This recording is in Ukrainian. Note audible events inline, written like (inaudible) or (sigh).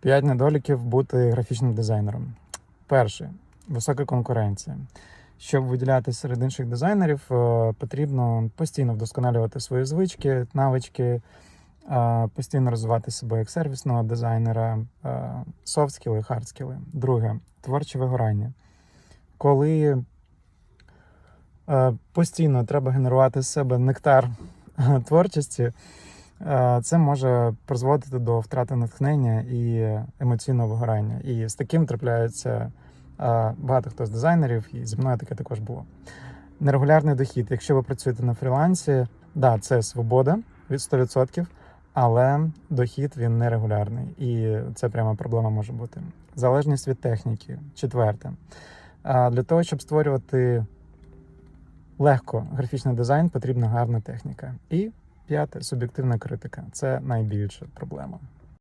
П'ять недоліків бути графічним дизайнером. Перше висока конкуренція. Щоб виділятися серед інших дизайнерів, е, потрібно постійно вдосконалювати свої звички, навички, е, постійно розвивати себе як сервісного дизайнера, софт-скіли, хард-скіли. Друге творче вигорання. Коли е, постійно треба генерувати з себе нектар е, (laughs) творчості, е, це може призводити до втрати натхнення і емоційного вигорання. І з таким трапляється е, багато хто з дизайнерів, і зі мною таке також було. Нерегулярний дохід. Якщо ви працюєте на фрілансі, да, це свобода від 100%, але дохід він нерегулярний. І це пряма проблема може бути. Залежність від техніки. Четверте. Для того, щоб створювати легко графічний дизайн, потрібна гарна техніка. І п'яте суб'єктивна критика. Це найбільша проблема.